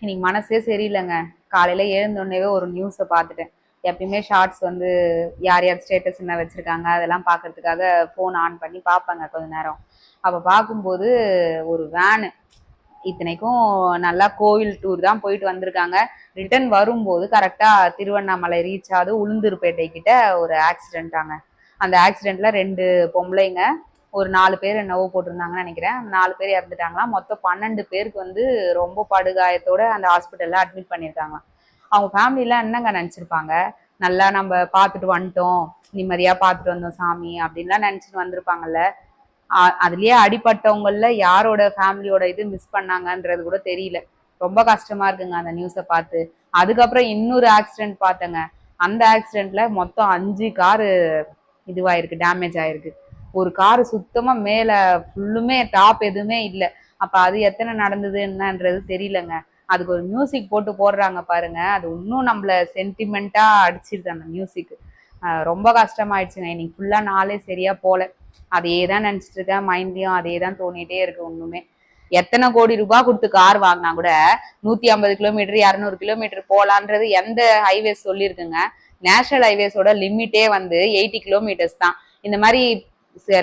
இன்னைக்கு மனசே சரியில்லைங்க. காலையில எழுந்தோடனே ஒரு நியூஸை பார்த்துட்டேன். எப்பயுமே ஷார்ட்ஸ் வந்து யார் யார் ஸ்டேட்டஸ் என்ன வச்சிருக்காங்க அதெல்லாம் பார்க்கறதுக்காக ஃபோன் ஆன் பண்ணி பார்ப்பேங்க கொஞ்ச நேரம். அப்போ பார்க்கும்போது ஒரு வேனு இத்தனைக்கும் நல்லா கோவில் டூர் தான் போயிட்டு வந்திருக்காங்க. ரிட்டர்ன் வரும்போது கரெக்டாக திருவண்ணாமலை ரீச் ஆகுது. உளுந்தூர்பேட்டை கிட்ட ஒரு ஆக்சிடென்ட்டாங்க அந்த ஆக்சிடென்ட்ல ரெண்டு பொம்பளைங்க ஒரு நாலு பேர் என்னவோ போட்டிருந்தாங்கன்னு நினைக்கிறேன். நாலு பேர் இறந்துட்டாங்களாம் மொத்தம் பன்னெண்டு பேருக்கு வந்து ரொம்ப படுகாயத்தோட அந்த ஹாஸ்பிட்டலில் அட்மிட் பண்ணியிருக்காங்க அவங்க ஃபேமிலியெலாம் என்னங்க நினச்சிருப்பாங்க? நல்லா நம்ம பார்த்துட்டு வந்துட்டோம். நிம்மதியாக பார்த்துட்டு வந்தோம் சாமி அப்படின்லாம் நினச்சிட்டு வந்திருப்பாங்கல்ல. அதுலேயே அதுலயே யாரோட ஃபேமிலியோட இது மிஸ் பண்ணாங்கன்றது கூட தெரியல. ரொம்ப கஷ்டமா இருக்குங்க அந்த நியூஸை பார்த்து. அதுக்கப்புறம் இன்னொரு ஆக்சிடென்ட் பார்த்தேங்க. அந்த ஆக்சிடென்ட்ல மொத்தம் அஞ்சு காரு இதுவாயிருக்கு டேமேஜ் ஆயிருக்கு. ஒரு காரு சுத்தமா மேல ஃபுல்லுமே டாப் எதுவுமே இல்லை. அப்ப அது எத்தனை நடந்தது என்னன்றது தெரியலங்க. அதுக்கு ஒரு மியூசிக் போட்டு போடுறாங்க பாருங்க. அது இன்னும் நம்மள சென்டிமெண்டா அடிச்சிருது அந்த மியூசிக் ரொம்ப கஷ்டமாயிடுச்சுங்க. இன்னைக்கு ஃபுல்லா நாளே சரியா போல. அதையே தான் நினைச்சிட்டு இருக்கேன். மைண்ட்லயும் அதே தான் தோணிட்டே இருக்கு ஒண்ணுமே. எத்தனை கோடி ரூபாய் கொடுத்து கார் வாங்கினா கூட நூத்தி ஐம்பது கிலோமீட்டர் இரநூறு கிலோமீட்டர் போலான்றது எந்த ஹைவேஸ் சொல்லியிருக்குங்க. நேஷனல் ஹைவேஸோட லிமிட்டே வந்து எயிட்டி கிலோமீட்டர்ஸ் தான். இந்த மாதிரி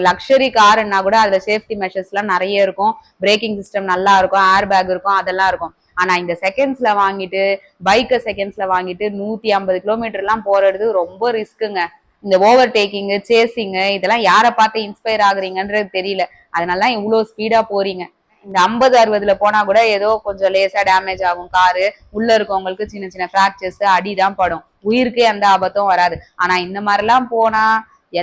லக்ஸரி காருன்னா கூட அதுல சேஃப்டி மெஷர்ஸ்லாம் நிறைய இருக்கும். பிரேக்கிங் சிஸ்டம் நல்லா இருக்கும் ஏர் பேக் இருக்கும் அதெல்லாம் இருக்கும். ஆனா இந்த செகண்ட்ஸ்ல வாங்கிட்டு பைக்கை செகண்ட்ஸ்ல வாங்கிட்டு நூத்தி ஐம்பது கிலோமீட்டர்லாம் போறது ரொம்ப ரிஸ்க்குங்க இந்த ஓவர் டேக்கிங்கு சேசிங்கு இதெல்லாம் யாரை பார்த்து இன்ஸ்பயர் ஆகுறீங்கன்றது தெரியல. அதனால இவ்வளோ ஸ்பீடா போறீங்க. இந்த ஐம்பது அறுபதுல போனா கூட ஏதோ கொஞ்சம் லேசா டேமேஜ் ஆகும் காரு உள்ள இருக்கவங்களுக்கு சின்ன சின்ன ஃப்ராக்சர்ஸ் அடிதான் படும். உயிருக்கு எந்த ஆபத்தும் வராது. ஆனா இந்த மாதிரிலாம் போனா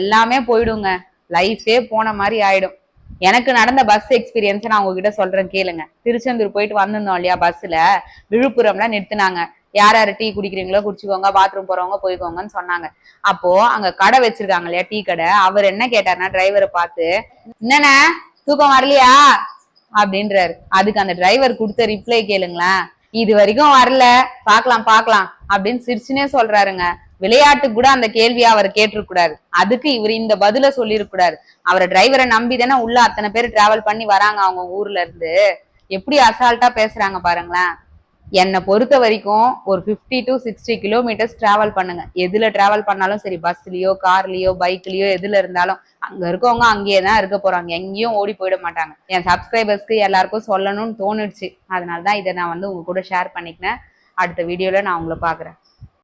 எல்லாமே போயிடுங்க. லைஃபே போன மாதிரி ஆயிடும். எனக்கு நடந்த பஸ் எக்ஸ்பீரியன்ஸ் நான் உங்ககிட்ட சொல்றேன் கேளுங்க. திருச்செந்தூர் போயிட்டு வந்திருந்தோம் இல்லையா பஸ்ல விழுப்புரம்ல நிறுத்துனாங்க. யார் யார் டீ குடிக்கிறீங்களோ குடிச்சுக்கோங்க பாத்ரூம் போறவங்க போய்க்கோங்கன்னு சொன்னாங்க. அப்போ அங்க கடை வச்சிருக்காங்க இல்லையா டீ கடை. அவர் என்ன கேட்டாருன்னா டிரைவரை பார்த்து என்னண்ணே தூக்கம் வரலையா? அப்படின்றாரு. அதுக்கு அந்த டிரைவர் கொடுத்த ரிப்ளை கேளுங்களேன். இது வரைக்கும் வரல. பாக்கலாம் பாக்கலாம் அப்படின்னு சிரிச்சுனே சொல்றாருங்க. விளையாட்டு கூட அந்த கேள்வியை அவர் கேட்டிருக்கூடாது அதுக்கு இவர் இந்த பதில சொல்லிருக்கக்கூடாது அவரை டிரைவரை நம்பி தானே உள்ள அத்தனை பேர் டிராவல் பண்ணி வராங்க அவங்க ஊர்ல இருந்து. எப்படி அசால்ட்டா பேசுறாங்க பாருங்களேன். என்னை பொறுத்த வரைக்கும் ஒரு 50 டு சிக்ஸ்டி கிலோமீட்டர்ஸ் டிராவல் பண்ணுங்க. எதுல டிராவல் பண்ணாலும் சரி பஸ்லயோ கார்லயோ பைக்லயோ எதுல இருந்தாலும் அங்க இருக்கவங்க அங்கேயே தான் இருக்க போறாங்க. எங்கேயும் ஓடி போயிட மாட்டாங்க. என் சப்ஸ்கிரைபர்ஸ்க்கு எல்லாருக்கும் சொல்லணும்னு தோணுடுச்சு அதனால தான் இதை நான் வந்து உங்க கூட ஷேர் பண்ணிக்கினேன். அடுத்த வீடியோல நான் உங்களை பாக்குறேன்